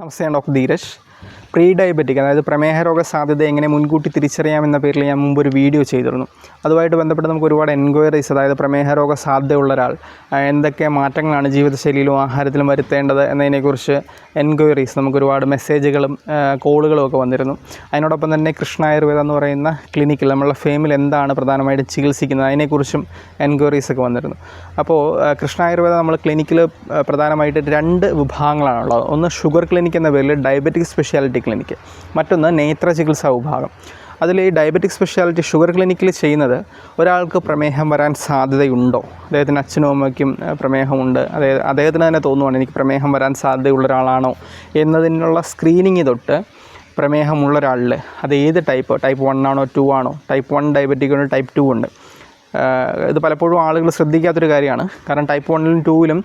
നമസ്തേ ഞാൻ doctor Dheeraj Pre diabetic അതായത് പ്രമേഹ രോഗ സാധ്യത എങ്ങനെ മുൻകൂട്ടി തിരിച്ചറിയാമെന്ന പേരിൽ ഞാൻ മുമ്പ് ഒരു വീഡിയോ ചെയ്തിരുന്നു. അതുമായിട്ട് ബന്ധപ്പെട്ട് നമുക്ക് ഒരുപാട് എൻക്വയറീസ് അതായത് പ്രമേഹ രോഗ സാധ്യതയുള്ള ഒരാൾ എന്തൊക്കെ മാറ്റങ്ങളാണ് ജീവിതശൈലിയിലും ആഹാരത്തിലും വരുത്തേണ്ടത് എന്നതിനെക്കുറിച്ച് എൻക്വയറീസ് നമുക്ക് ഒരുപാട് മെസ്സേജുകളും കോളുകളും ഒക്കെ വന്നിരുന്നു. അതിനോടൊപ്പം തന്നെ കൃഷ്ണ എന്ന് പറയുന്ന ക്ലിനിക്കിൽ നമ്മളുടെ ഫേമിൽ എന്താണ് പ്രധാനമായിട്ടും ചികിത്സിക്കുന്നത് അതിനെക്കുറിച്ചും എൻക്വയറീസ് ഒക്കെ വന്നിരുന്നു. അപ്പോൾ കൃഷ്ണ നമ്മൾ ക്ലിനിക്കിൽ പ്രധാനമായിട്ട് രണ്ട് വിഭാഗങ്ങളാണുള്ളത്. ഒന്ന് ഷുഗർ ക്ലിനിക് എന്ന പേരിൽ ഡയബറ്റിക് സ്പെഷ്യാലിറ്റി ക്ലിനിക്ക് മറ്റൊന്ന് നേത്ര ചികിത്സാ വിഭാഗം. അതിൽ ഈ ഡയബറ്റിക് സ്പെഷ്യാലിറ്റി ഷുഗർ ക്ലിനിക്കിൽ ചെയ്യുന്നത് ഒരാൾക്ക് പ്രമേഹം വരാൻ സാധ്യതയുണ്ടോ? അദ്ദേഹത്തിന് അച്ഛനും അമ്മയ്ക്കും പ്രമേഹമുണ്ട്. അതായത് അദ്ദേഹത്തിന് തന്നെ തോന്നുവാണ് എനിക്ക് പ്രമേഹം വരാൻ സാധ്യതയുള്ള ഒരാളാണോ എന്നതിനുള്ള സ്ക്രീനിങ് തൊട്ട് പ്രമേഹമുള്ള ഒരാളിൽ അത് ഏത് ടൈപ്പ് ടൈപ്പ് വൺ ആണോ ടു ആണോ? ടൈപ്പ് വൺ ഡയബറ്റിക് ഉണ്ട് ടൈപ്പ് ടു ഉണ്ട്. ഇത് പലപ്പോഴും ആളുകൾ ശ്രദ്ധിക്കാത്തൊരു കാര്യമാണ്. കാരണം ടൈപ്പ് വണ്ണിലും ടൂവിലും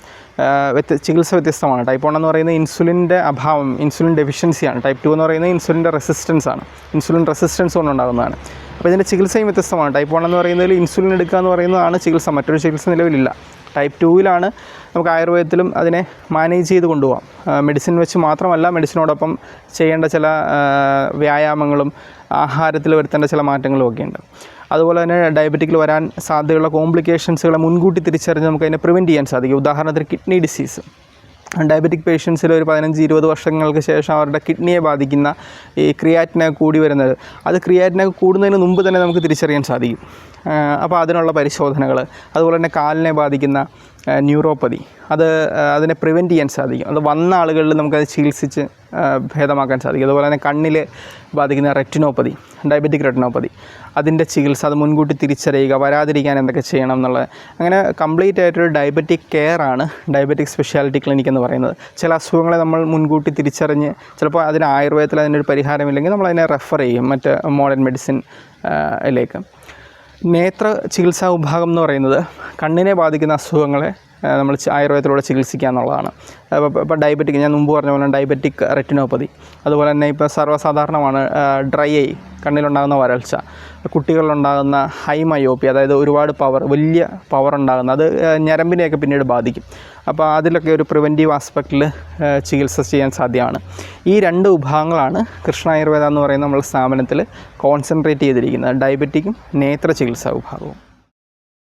വ്യത്യ ചികിത്സ വ്യത്യസ്തമാണ്. ടൈപ്പ് വൺ എന്ന് പറയുന്നത് ഇൻസുലിന്റെ അഭാവം ഇൻസുലിൻ ഡെഫിഷ്യൻസിയാണ് ടൈപ്പ് ടു എന്ന് പറയുന്നത് ഇൻസുലിന്റെ റെസിസ്റ്റൻസ് ആണ്. ഇൻസുലിൻ റെസിസ്റ്റൻസ് കൊണ്ടുണ്ടാകുന്നതാണ് അപ്പോൾ ഇതിന്റെ ചികിത്സയും വ്യത്യസ്തമാണ്. ടൈപ്പ് വൺ എന്ന് പറയുന്നതിൽ ഇൻസുലിൻ എടുക്കുക എന്ന് പറയുന്നതാണ് ചികിത്സ. മറ്റൊരു ചികിത്സ നിലവിലില്ല. ടൈപ്പ് ടൂവിലാണ് നമുക്ക് ആയുർവേദത്തിലും അതിനെ മാനേജ് ചെയ്ത് കൊണ്ടുപോകാം മെഡിസിൻ വെച്ച് മാത്രമല്ല മെഡിസിനോടൊപ്പം ചെയ്യേണ്ട ചില വ്യായാമങ്ങളും ആഹാരത്തിൽ വരുത്തേണ്ട ചില മാറ്റങ്ങളും ഒക്കെ ഉണ്ട് അതുപോലെ തന്നെ ഡയബറ്റിക്കിൽ വരാൻ സാധ്യതയുള്ള കോംപ്ലിക്കേഷൻസുകളെ മുൻകൂട്ടി തിരിച്ചറിഞ്ഞ് നമുക്ക് അതിനെ പ്രിവെന്റ് ചെയ്യാൻ സാധിക്കും. ഉദാഹരണത്തിന് കിഡ്നി ഡിസീസ് ഡയബറ്റിക് പേഷ്യൻസിൽ ഒരു പതിനഞ്ച് ഇരുപത് വർഷങ്ങൾക്ക് ശേഷം അവരുടെ കിഡ്നിയെ ബാധിക്കുന്ന ഈ ക്രിയാറ്റിനൊക്കെ കൂടി വരുന്നത്. അത് ക്രിയാറ്റിനൊക്കെ കൂടുന്നതിന് മുമ്പ് തന്നെ നമുക്ക് തിരിച്ചറിയാൻ സാധിക്കും. അപ്പോൾ അതിനുള്ള പരിശോധനകൾ. അതുപോലെ തന്നെ കാലിനെ ബാധിക്കുന്ന ന്യൂറോപ്പതി. അത് അതിനെ പ്രിവെന്റ് ചെയ്യാൻ സാധിക്കും. അത് വന്ന ആളുകളിൽ നമുക്കത് ചികിത്സിച്ച് ഭേദമാക്കാൻ സാധിക്കും. അതുപോലെ തന്നെ കണ്ണിൽ ബാധിക്കുന്ന റെറ്റിനോപ്പതി ഡയബറ്റിക് റെറ്റിനോപ്പതി അതിന്റെ ചികിത്സ അത് മുൻകൂട്ടി തിരിച്ചറിയുക വരാതിരിക്കാൻ എന്തൊക്കെ ചെയ്യണം എന്നുള്ളത്. അങ്ങനെ കംപ്ലീറ്റ് ആയിട്ടൊരു ഡയബറ്റിക് കെയർ ആണ് ഡയബറ്റിക് സ്പെഷ്യാലിറ്റി ക്ലിനിക് എന്ന് പറയുന്നത്. ചില അസുഖങ്ങളെ നമ്മൾ മുൻകൂട്ടി തിരിച്ചറിഞ്ഞ് ചിലപ്പോൾ അതിന് ആയുർവേദത്തിൽ അതിനൊരു പരിഹാരമില്ലെങ്കിൽ നമ്മൾ അതിനെ റെഫർ ചെയ്യും മറ്റ് മോഡേൺ മെഡിസിൻ ലേക്ക്. നേത്ര ചികിത്സാ വിഭാഗം എന്ന് പറയുന്നത് കണ്ണിനെ ബാധിക്കുന്ന അസുഖങ്ങളെ നമ്മൾ ആയുർവേദത്തിലൂടെ ചികിത്സിക്കുക എന്നുള്ളതാണ്. ഇപ്പോൾ ഡയബറ്റിക് ഞാൻ മുമ്പ് പറഞ്ഞ പോലെ ഡയബറ്റിക് റെറ്റിനോപ്പതി അതുപോലെ തന്നെ ഇപ്പോൾ സർവസാധാരണമാണ് ഡ്രൈ ഐ കണ്ണിലുണ്ടാകുന്ന വരൾച്ച കുട്ടികളിലുണ്ടാകുന്ന ഹൈ മയോപ്പി അതായത് ഒരുപാട് പവർ വലിയ പവർ ഉണ്ടാകുന്ന അത് ഞരമ്പിനെയൊക്കെ പിന്നീട് ബാധിക്കും. അപ്പോൾ അതിലൊക്കെ ഒരു പ്രിവെന്റീവ് ആസ്പെക്റ്റിൽ ചികിത്സ ചെയ്യാൻ സാധ്യമാണ്. ഈ രണ്ട് വിഭാഗങ്ങളാണ് കൃഷ്ണ ആയുർവേദ എന്ന് പറയുന്ന നമ്മൾ സ്ഥാപനത്തിൽ കോൺസെൻട്രേറ്റ് ചെയ്തിരിക്കുന്നത്. ഡയബറ്റിക്കും നേത്ര ചികിത്സാ വിഭാഗവും.